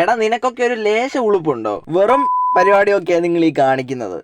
എടാ നിനക്കൊക്കെ ഒരു ലേശ ഉളുപ്പുണ്ടോ? വെറും പരിപാടിയൊക്കെയാണ് നിങ്ങൾ ഈ കാണിക്കുന്നത്.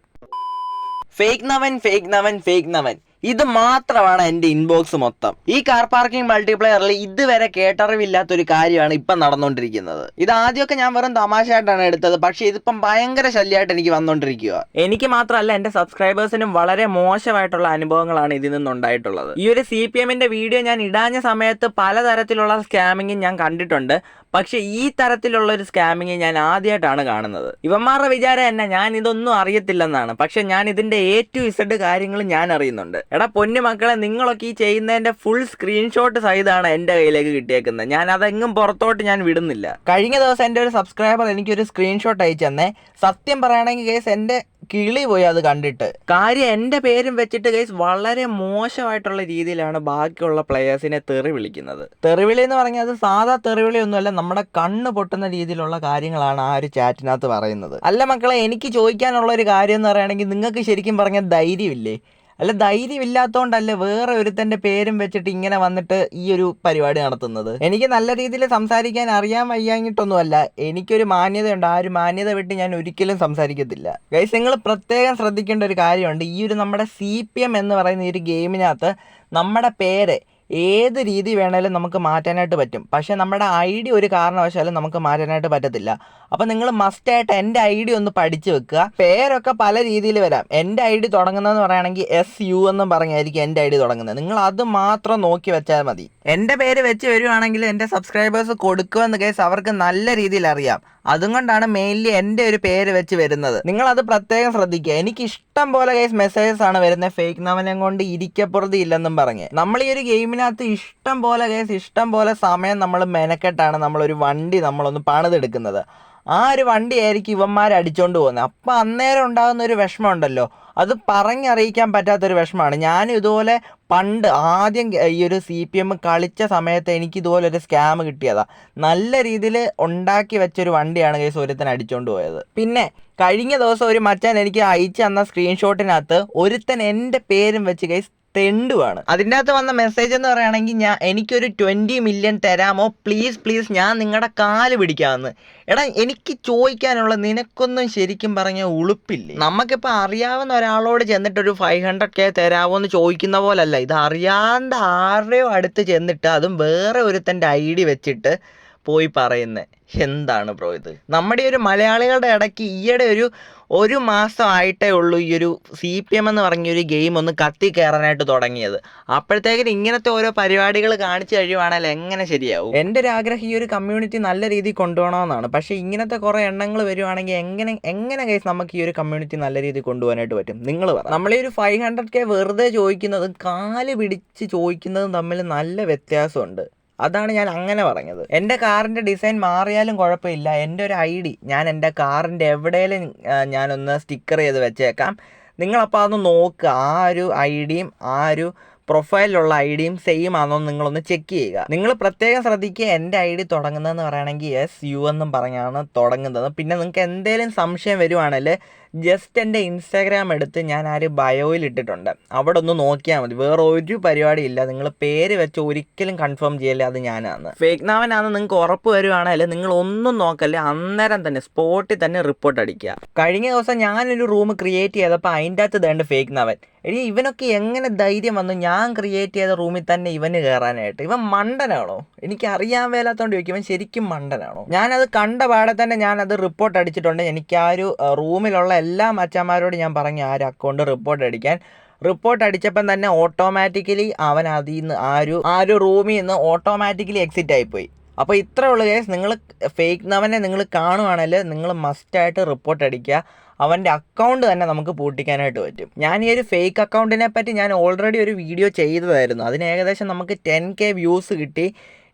Fake നവൻ fake നവൻ fake നവൻ. ഇത് മാത്രമാണ് എന്റെ ഇൻബോക്സ് മൊത്തം. ഈ കാർ പാർക്കിംഗ് മൾട്ടിപ്ലയറിൽ ഇതുവരെ കേട്ടറിവില്ലാത്ത ഒരു കാര്യമാണ് ഇപ്പം നടന്നുകൊണ്ടിരിക്കുന്നത് ഇത് ആദ്യമൊക്കെ ഞാൻ വെറും തമാശയായിട്ടാണ് എടുത്തത് പക്ഷേ ഇതിപ്പം ഭയങ്കര ശല്യമായിട്ട് എനിക്ക് വന്നുകൊണ്ടിരിക്കുക എനിക്ക് മാത്രമല്ല എന്റെ സബ്സ്ക്രൈബേഴ്സിനും വളരെ മോശമായിട്ടുള്ള അനുഭവങ്ങളാണ് ഇതിൽ നിന്നുണ്ടായിട്ടുള്ളത്. ഈ ഒരു സി പി വീഡിയോ ഞാൻ ഇടാഞ്ഞ സമയത്ത് പലതരത്തിലുള്ള സ്കാമിങ്ങും ഞാൻ കണ്ടിട്ടുണ്ട്. പക്ഷെ ഈ തരത്തിലുള്ള ഒരു സ്കാമിങ് ഞാൻ ആദ്യമായിട്ടാണ് കാണുന്നത്. ഇവന്മാരുടെ വിചാരം എന്നെ ഞാൻ ഇതൊന്നും അറിയത്തില്ലെന്നാണ്. പക്ഷെ ഞാൻ ഇതിന്റെ എ ടു ഇസഡ് കാര്യങ്ങൾ ഞാൻ അറിയുന്നുണ്ട്. എടാ പൊന്നു മക്കളെ നിങ്ങളൊക്കെ ഈ ചെയ്യുന്നതിന്റെ ഫുൾ സ്ക്രീൻഷോട്ട് സഹിതമാണ് എന്റെ കയ്യിലേക്ക് കിട്ടിയേക്കുന്നത്. ഞാൻ അതെങ്ങും പുറത്തോട്ട് ഞാൻ വിടുന്നില്ല. കഴിഞ്ഞ ദിവസം എന്റെ ഒരു സബ്സ്ക്രൈബർ എനിക്കൊരു സ്ക്രീൻഷോട്ട് അയച്ചു തന്നെ. സത്യം പറയുകയാണെങ്കിൽ കേസ് എന്റെ കിളി പോയി അത് കണ്ടിട്ട്. കാര്യം എന്റെ പേരും വെച്ചിട്ട് ഗൈസ് വളരെ മോശമായിട്ടുള്ള രീതിയിലാണ് ബാക്കിയുള്ള പ്ലെയേഴ്സിനെ തെറി വിളിക്കുന്നത്. തെറിവിളി എന്ന് പറഞ്ഞാൽ അത് സാധാ തെറിവിളി ഒന്നുമല്ല നമ്മുടെ കണ്ണ് പൊട്ടുന്ന രീതിയിലുള്ള കാര്യങ്ങളാണ് ആ ഒരു ചാറ്റിനകത്ത് പറയുന്നത്. അല്ല മക്കളെ എനിക്ക് ചോദിക്കാനുള്ള ഒരു കാര്യം എന്ന് പറയുകയാണെങ്കിൽ നിങ്ങൾക്ക് ശരിക്കും പറഞ്ഞാൽ ധൈര്യമില്ലേ? അല്ല ധൈര്യമില്ലാത്തതുകൊണ്ടല്ലേ വേറെ ഒരുത്തന്റെ പേരും വെച്ചിട്ട് ഇങ്ങനെ വന്നിട്ട് ഈ ഒരു പരിപാടി നടത്തുന്നത്? എനിക്ക് നല്ല രീതിയിൽ സംസാരിക്കാൻ അറിയാൻ വയ്യാങ്ങിട്ടൊന്നുമല്ല എനിക്കൊരു മാന്യതയുണ്ട്. ആ ഒരു മാന്യത വിട്ട് ഞാൻ ഒരിക്കലും സംസാരിക്കത്തില്ല. ഗൈസ് നിങ്ങൾ പ്രത്യേകം ശ്രദ്ധിക്കേണ്ട ഒരു കാര്യമുണ്ട്. ഈ ഒരു നമ്മുടെ സി പി എം എന്ന് പറയുന്ന ഈ ഒരു ഗെയിമിനകത്ത് നമ്മുടെ പേര് ഏത് രീതി വേണേലും നമുക്ക് മാറ്റാനായിട്ട് പറ്റും. പക്ഷേ നമ്മുടെ ഐ ഡി ഒരു കാരണവശാലും നമുക്ക് മാറ്റാനായിട്ട് പറ്റത്തില്ല. അപ്പോൾ നിങ്ങൾ മസ്റ്റായിട്ട് എന്റെ ഐ ഡി ഒന്ന് പഠിച്ചു വെക്കുക. പേരൊക്കെ പല രീതിയിൽ വരാം. എന്റെ ഐ ഡി തുടങ്ങുന്നതെന്ന് പറയുകയാണെങ്കിൽ എസ് യു എന്നും പറഞ്ഞായിരിക്കും എന്റെ ഐ ഡി തുടങ്ങുന്നത്. നിങ്ങൾ അത് മാത്രം നോക്കി വെച്ചാൽ മതി. എന്റെ പേര് വെച്ച് വരുവാണെങ്കിൽ എന്റെ സബ്സ്ക്രൈബേഴ്സ് കൊടുക്കുമെന്ന് കേസ് അവർക്ക് നല്ല രീതിയിൽ അറിയാം. അതുകൊണ്ടാണ് മെയിൻലി എന്റെ ഒരു പേര് വെച്ച് വരുന്നത്. നിങ്ങളത് പ്രത്യേകം ശ്രദ്ധിക്കുക. എനിക്ക് ഇഷ്ടം പോലെ കേസ് മെസ്സേജസ് ആണ് വരുന്നത്. ഫേക്ക് നവനം കൊണ്ട് ഇരിക്കപ്പുറത്ത് ഇല്ലെന്നും പറഞ്ഞ്. നമ്മൾ ഈ ഒരു ഗെയിമിനകത്ത് ഇഷ്ടം പോലെ കേസ് ഇഷ്ടം പോലെ സമയം നമ്മൾ മെനക്കെട്ടാണ് നമ്മളൊരു വണ്ടി നമ്മളൊന്ന് പണിതെടുക്കുന്നത്. ആ ഒരു വണ്ടിയായിരിക്കും ഇവന്മാർ അടിച്ചോണ്ട് പോകുന്നത്. അപ്പം അന്നേരം ഉണ്ടാകുന്ന ഒരു വിഷമം ഉണ്ടല്ലോ അത് പറഞ്ഞറിയിക്കാൻ പറ്റാത്തൊരു വിഷമമാണ് ഞാനും ഇതുപോലെ പണ്ട് ആദ്യം ഈ ഒരു സി പി എം കളിച്ച സമയത്ത് എനിക്ക് ഇതുപോലെ ഒരു സ്കാം കിട്ടിയതാ. നല്ല രീതിയിൽ ഉണ്ടാക്കി വെച്ചൊരു വണ്ടിയാണ് കേസ് ഒരുത്തൻ അടിച്ചോണ്ട് പോയത്. പിന്നെ കഴിഞ്ഞ ദിവസം ഒരു മച്ചാൻ എനിക്ക് അയച്ചു തന്ന സ്ക്രീൻഷോട്ടിനകത്ത് ഒരുത്തൻ എന്റെ പേരും വെച്ച് കേസ് തെണ്ടുവാണ്. അതിന്റെ അകത്ത് വന്ന മെസ്സേജ് എന്ന് പറയുകയാണെങ്കിൽ ഞാൻ എനിക്കൊരു ട്വന്റി മില്യൺ തരാമോ? പ്ലീസ് പ്ലീസ് ഞാൻ നിങ്ങളുടെ കാൽ പിടിക്കാമെന്ന്. എടാ എനിക്ക് ചോദിക്കാനുള്ള നിനക്കൊന്നും ശരിക്കും പറഞ്ഞ ഉളുപ്പില്ലേ? നമുക്കിപ്പോൾ അറിയാവുന്ന ഒരാളോട് ചെന്നിട്ട് ഒരു ഫൈവ് ഹൺഡ്രഡ് കെ തരാമോ എന്ന് ചോദിക്കുന്ന പോലല്ല. ഇത് അറിയാണ്ട് ആരുടെയോ അടുത്ത് ചെന്നിട്ട് അതും വേറെ ഒരുത്തന്റെ ഐ ഡി വെച്ചിട്ട് പോയി പറയുന്നത് എന്താണ് ബ്രോ ഇത്? നമ്മുടെ ഒരു മലയാളികളുടെ ഇടയ്ക്ക് ഈയിടെ ഒരു ഒരു മാസം ആയിട്ടേ ഉള്ളൂ ഈ ഒരു സി പി എം എന്ന് പറഞ്ഞൊരു ഗെയിം ഒന്ന് കത്തി കയറാനായിട്ട് തുടങ്ങിയത്. അപ്പോഴത്തേക്കിന് ഇങ്ങനത്തെ ഓരോ പരിപാടികൾ കാണിച്ചു കഴിയുവാണെങ്കിൽ എങ്ങനെ ശരിയാവും? എന്റെ ഒരു ആഗ്രഹം ഈ ഒരു കമ്മ്യൂണിറ്റി നല്ല രീതിയിൽ കൊണ്ടുപോകണമെന്നാണ്. പക്ഷേ ഇങ്ങനത്തെ കുറേ എണ്ണങ്ങൾ വരുവാണെങ്കിൽ എങ്ങനെ എങ്ങനെ കേസ് നമുക്ക് ഈ ഒരു കമ്മ്യൂണിറ്റി നല്ല രീതിയിൽ കൊണ്ടുപോകാനായിട്ട് പറ്റും? നിങ്ങൾ പറ. നമ്മളീ ഒരു ഫൈവ് ഹൺഡ്രഡ് കെ വെറുതെ ചോദിക്കുന്നതും കാൽ പിടിച്ച് ചോദിക്കുന്നതും തമ്മിൽ നല്ല വ്യത്യാസമുണ്ട്. അതാണ് ഞാൻ അങ്ങനെ പറഞ്ഞത്. എന്റെ കാറിന്റെ ഡിസൈൻ മാറിയാലും കുഴപ്പമില്ല. എന്റെ ഒരു ഐ ഡി ഞാൻ എന്റെ കാറിന്റെ എവിടെയെങ്കിലും ഞാനൊന്ന് സ്റ്റിക്കർ ചെയ്ത് വെച്ചേക്കാം. നിങ്ങളപ്പോൾ അതൊന്ന് നോക്കുക ആ ഒരു ഐ ഡിയും ആ ഒരു പ്രൊഫൈലിലുള്ള ഐ ഡിയും സെയിം ആണോ നിങ്ങളൊന്ന് ചെക്ക് ചെയ്യുക. നിങ്ങൾ പ്രത്യേകം ശ്രദ്ധിക്കുക എന്റെ ഐ ഡി തുടങ്ങുന്നതെന്ന് പറയുകയാണെങ്കിൽ എസ് യു എന്നും പറഞ്ഞാണ് തുടങ്ങുന്നത്. പിന്നെ നിങ്ങൾക്ക് എന്തെങ്കിലും സംശയം വരുവാണെങ്കിൽ ജസ്റ്റ് എന്റെ ഇൻസ്റ്റാഗ്രാം എടുത്ത് ഞാൻ ആ ഒരു ബയോയിൽ ഇട്ടിട്ടുണ്ട്. അവിടെ ഒന്ന് നോക്കിയാൽ മതി. വേറെ ഒരു പരിപാടി ഇല്ല നിങ്ങൾ പേര് വെച്ച് ഒരിക്കലും കൺഫേം ചെയ്യല്ലേ അത് ഞാനാണ് ഫേക്ക് നാവനാണെന്ന് നിങ്ങൾക്ക് ഉറപ്പ് വരുവാണെങ്കിൽ നിങ്ങൾ ഒന്നും നോക്കല്ലേ. അന്നേരം തന്നെ സ്പോട്ടിൽ തന്നെ റിപ്പോർട്ട് അടിക്കുക. കഴിഞ്ഞ ദിവസം ഞാനൊരു റൂം ക്രിയേറ്റ് ചെയ്തപ്പോൾ അതിന്റെ അകത്ത് വേണ്ട ഫേക്ക് നാവൻ. എടി ഇവനൊക്കെ എങ്ങനെ ധൈര്യം വന്നു ഞാൻ ക്രിയേറ്റ് ചെയ്ത റൂമിൽ തന്നെ ഇവന് കയറാനായിട്ട് ഇവൻ മണ്ടനാണോ? എനിക്ക് അറിയാൻ മേലാത്തോണ്ട് ചോദിക്കും. ഇവൻ ശരിക്കും മണ്ടനാണോ? ഞാനത് കണ്ട പാടെ തന്നെ ഞാനത് റിപ്പോർട്ട് അടിച്ചിട്ടുണ്ട്. എനിക്ക് ആ ഒരു റൂമിലുള്ള എല്ലാ അച്ഛന്മാരോടും ഞാൻ പറഞ്ഞു ആ ഒരു അക്കൗണ്ട് റിപ്പോർട്ട് അടിക്കാൻ. റിപ്പോർട്ട് അടിച്ചപ്പം തന്നെ ഓട്ടോമാറ്റിക്കലി അവൻ അതിൽ നിന്ന് ആ ഒരു ആ ഒരു റൂമിൽ നിന്ന് ഓട്ടോമാറ്റിക്കലി എക്സിറ്റ് ആയിപ്പോയി. അപ്പോൾ ഇത്രേ ഉള്ളൂ കേസ് നിങ്ങൾ ഫേക്ക് നവനെ നിങ്ങൾ കാണുവാണെങ്കിൽ നിങ്ങൾ മസ്റ്റായിട്ട് റിപ്പോർട്ട് അടിക്കുക. അവന്റെ അക്കൗണ്ട് തന്നെ നമുക്ക് പൂട്ടിക്കാനായിട്ട് പറ്റും. ഞാൻ ഈ ഒരു ഫേക്ക് അക്കൗണ്ടിനെ പറ്റി ഞാൻ ഓൾറെഡി ഒരു വീഡിയോ ചെയ്തതായിരുന്നു. അതിന് ഏകദേശം നമുക്ക് ടെൻ കെ വ്യൂസ് കിട്ടി.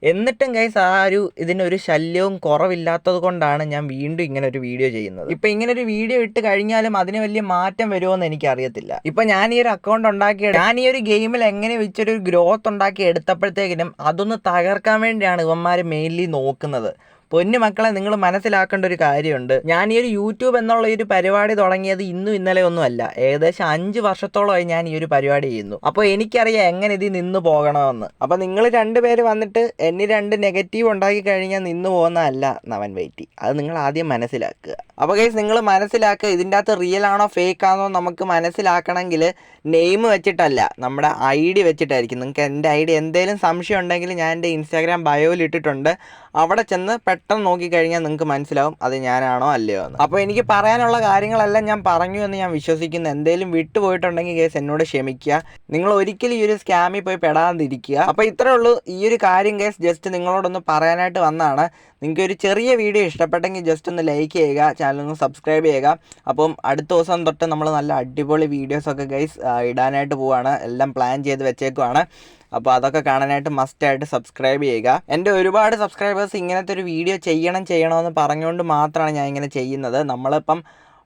എന്നിട്ടും ഗൈസ് ആ ഒരു ഇതിനൊരു ശല്യവും കുറവില്ലാത്തത് കൊണ്ടാണ് ഞാൻ വീണ്ടും ഇങ്ങനെ ഒരു വീഡിയോ ചെയ്യുന്നത്. ഇപ്പൊ ഇങ്ങനെ ഒരു വീഡിയോ ഇട്ട് കഴിഞ്ഞാലും അതിന് വലിയ മാറ്റം വരുമോ എന്ന് അറിയത്തില്ല ഇപ്പൊ ഞാൻ ഈ ഒരു അക്കൗണ്ട് ഉണ്ടാക്കി ഞാൻ ഈ ഒരു ഗെയിമിൽ എങ്ങനെ വെച്ചൊരു ഗ്രോത്ത് ഉണ്ടാക്കി എടുത്തപ്പോഴത്തേക്കിനും അതൊന്ന് തകർക്കാൻ വേണ്ടിയാണ് ഇവന്മാർ മെയിൻലി നോക്കുന്നത്. പൊന്നു മക്കളെ നിങ്ങൾ മനസ്സിലാക്കേണ്ട ഒരു കാര്യമുണ്ട്. ഞാൻ ഈ ഒരു യൂട്യൂബ് എന്നുള്ള ഒരു പരിപാടി തുടങ്ങിയത് ഇന്നും ഇന്നലെ ഒന്നുമല്ല ഏകദേശം അഞ്ച് വർഷത്തോളമായി ഞാൻ ഈ ഒരു പരിപാടി ചെയ്യുന്നു. അപ്പോൾ എനിക്കറിയാം എങ്ങനെ ഇതിൽ നിന്ന് പോകണമെന്ന്. അപ്പോൾ നിങ്ങൾ രണ്ടുപേര് വന്നിട്ട് എന്നെ രണ്ട് നെഗറ്റീവ് ഉണ്ടാക്കി കഴിഞ്ഞാൽ നിന്ന് പോകുന്നതല്ല നവൻ വെയിറ്റി. അത് നിങ്ങൾ ആദ്യം മനസ്സിലാക്കുക. അപ്പോൾ കേസ് നിങ്ങൾ മനസ്സിലാക്കുക ഇതിന്റെ അകത്ത് റിയൽ ആണോ ഫേക്ക് ആണോ നമുക്ക് മനസ്സിലാക്കണമെങ്കിൽ നെയിം വെച്ചിട്ടല്ല നമ്മുടെ ഐ ഡി വെച്ചിട്ടായിരിക്കും. നിങ്ങൾക്ക് എന്റെ ഐ ഡി എന്തെങ്കിലും സംശയം ഉണ്ടെങ്കിൽ ഞാൻ എന്റെ ഇൻസ്റ്റാഗ്രാം ബയോയിൽ ഇട്ടിട്ടുണ്ട്. അവിടെ ചെന്ന് പെട്ടെന്ന് നോക്കിക്കഴിഞ്ഞാൽ നിങ്ങൾക്ക് മനസ്സിലാവും അത് ഞാനാണോ അല്ലയോ എന്ന്. അപ്പോൾ എനിക്ക് പറയാനുള്ള കാര്യങ്ങളെല്ലാം ഞാൻ പറഞ്ഞു എന്ന് ഞാൻ വിശ്വസിക്കുന്നു. എന്തെങ്കിലും വിട്ടുപോയിട്ടുണ്ടെങ്കിൽ കേസ് എന്നോട് ക്ഷമിക്കുക. നിങ്ങൾ ഒരിക്കലും ഈ ഒരു സ്കാമിൽ പോയി പെടാതിരിക്കുക. അപ്പോൾ ഇത്രേ ഉള്ളൂ ഈ ഒരു കാര്യം കേസ്. ജസ്റ്റ് നിങ്ങളോടൊന്ന് പറയാനായിട്ട് വന്നതാണ്. നിങ്ങൾക്ക് ഒരു ചെറിയ വീഡിയോ ഇഷ്ടപ്പെട്ടെങ്കിൽ ജസ്റ്റ് ഒന്ന് ലൈക്ക് ചെയ്യുക ചാനൽ ഒന്ന് സബ്സ്ക്രൈബ് ചെയ്യുക. അപ്പം അടുത്ത ദിവസം തൊട്ട് നമ്മൾ നല്ല അടിപൊളി വീഡിയോസൊക്കെ ഗൈസ് ഇടാനായിട്ട് പോവാണ്. എല്ലാം പ്ലാൻ ചെയ്ത് വെച്ചേക്കുവാണ്. അപ്പോൾ അതൊക്കെ കാണാനായിട്ട് മസ്റ്റായിട്ട് സബ്സ്ക്രൈബ് ചെയ്യുക. എന്റെ ഒരുപാട് സബ്സ്ക്രൈബേഴ്സ് ഇങ്ങനത്തെ ഒരു വീഡിയോ ചെയ്യണം ചെയ്യണമെന്ന് പറഞ്ഞുകൊണ്ട് മാത്രമാണ് ഞാൻ ഇങ്ങനെ ചെയ്യുന്നത്. നമ്മളിപ്പം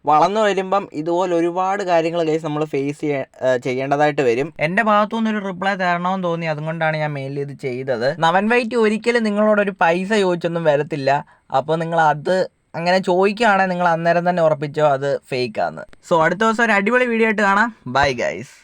വളർന്നു വരുമ്പം ഇതുപോലെ ഒരുപാട് കാര്യങ്ങൾ കേസ് നമ്മൾ ഫേസ് ചെയ്യ ചെയ്യേണ്ടതായിട്ട് വരും. എന്റെ ഭാഗത്തു നിന്നൊരു റിപ്ലൈ തരണമെന്ന് തോന്നി അതുകൊണ്ടാണ് ഞാൻ മെയിലിൽ ഇത് ചെയ്തത്. നവൻ വൈറ്റ് ഒരിക്കലും നിങ്ങളോട് ഒരു പൈസ ചോദിച്ചൊന്നും വരത്തില്ല. അപ്പോൾ നിങ്ങൾ അത് അങ്ങനെ ചോദിക്കുകയാണെങ്കിൽ നിങ്ങൾ അന്നേരം തന്നെ ഉറപ്പിച്ചോ അത് ഫേക്കാന്ന് സോ അടുത്ത ദിവസം ഒരു അടിപൊളി വീഡിയോ ആയിട്ട് കാണാം. Bye guys